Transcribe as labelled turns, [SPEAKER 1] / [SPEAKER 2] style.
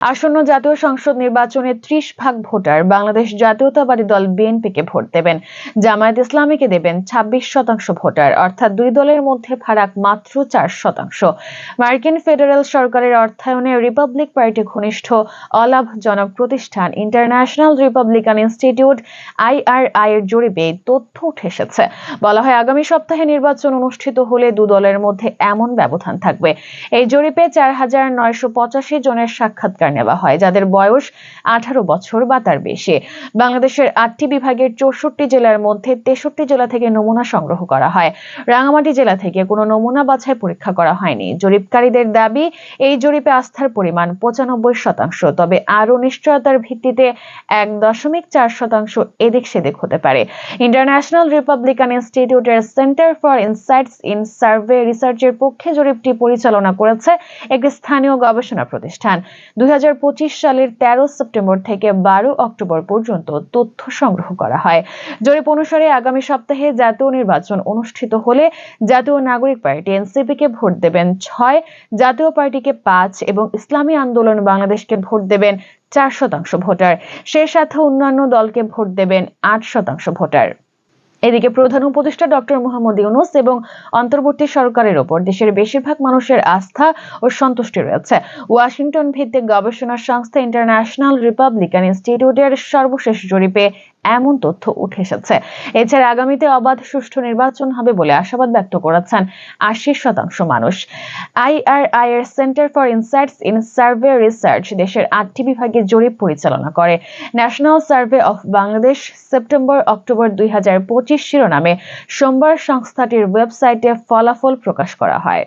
[SPEAKER 1] আসন্ন জাতীয় সংসদ নির্বাচনে ত্রিশ ভাগ ভোটার বাংলাদেশ জাতীয়তাবাদী দল বিএনপিকে ভোট দেবেন। জামায়াত ইসলামীকে দেবেন ছাব্বিশ শতাংশ ভোটার, অর্থাৎ দুই দলের মধ্যে ফারাক মাত্র চার শতাংশ। মার্কিন ফেডারেল সরকারের অর্থায়নে রিপাবলিক পার্টি ঘনিষ্ঠ অলাভজনক প্রতিষ্ঠান ইন্টারন্যাশনাল রিপাবলিকান ইনস্টিটিউট আইআরআই এর জরিপে তথ্য উঠে এসেছে। বলা হয়, আগামী সপ্তাহে নির্বাচন অনুষ্ঠিত হলে দু দলের মধ্যে এমন ব্যবধান থাকবে। এই জরিপে চার হাজার নয়শো পঁচাশি জনের সাক্ষাৎকার নেওয়া হয়, যাদের বয়স আঠারো বছর বা তার বেশি। বাংলাদেশের আটটি বিভাগের চৌষট্টি জেলার মধ্যে তেষট্টি জেলা থেকে নমুনা সংগ্রহ করা হয়। রাঙামাটি জেলা থেকে কোনো নমুনা বাছাই পরীক্ষা করা হয়নি। জরিপকারীদের দাবি, এই জরিপে আস্থার পরিমাণ পঁচানব্বই শতাংশ, তবে আরও নিশ্চয়তার ভিত্তিতে এক দশমিক চার শতাংশ এদিক সেদিক হতে পারে। ইন্টারন্যাশনাল রিপাবলিকান ইনস্টিটিউটের Center for Insights in Survey রিসার্চের পক্ষে জরিপটি পরিচালনা করেছে একটি স্থানীয় গবেষণা প্রতিষ্ঠান। দুই সালের তেরো সেপ্টেম্বর থেকে বারো অক্টোবর পর্যন্ত তথ্য সংগ্রহ করা হয়। জরিপ অনুসারে আগামী সপ্তাহে জাতীয় নির্বাচন অনুষ্ঠিত হলে জাতীয় নাগরিক পার্টি এনসিপি কে ভোট দেবেন ছয়, জাতীয় পার্টিকে পাঁচ এবং ইসলামী আন্দোলন বাংলাদেশকে ভোট দেবেন চার শতাংশ ভোটার। সে সাথে অন্যান্য দলকে ভোট দেবেন আট শতাংশ ভোটার। এদিকে প্রধান উপদেষ্টা ডক্টর মোহাম্মদ ইউনুস এবং অন্তর্বর্তী সরকারের ওপর দেশের বেশিরভাগ মানুষের আস্থা ও সন্তুষ্টি রয়েছে। ওয়াশিংটন ভিত্তিক গবেষণা সংস্থা ইন্টারন্যাশনাল রিপাবলিকান ইনস্টিটিউটের সর্বশেষ জরিপে এমন তথ্য উঠে এসেছে। এছাড়া আগামীতে অবাধ সুষ্ঠু নির্বাচন হবে বলে আশাবাদ ব্যক্ত করেছেন আশি শতাংশ মানুষ। আইআরআই এর Center for Insights in Survey Research দেশের আটটি বিভাগে জরিপ পরিচালনা করে। National Survey of Bangladesh September October দুই হাজার পঁচিশ শিরোনামে সোমবার সংস্থাটির ওয়েবসাইটে ফলাফল প্রকাশ করা হয়।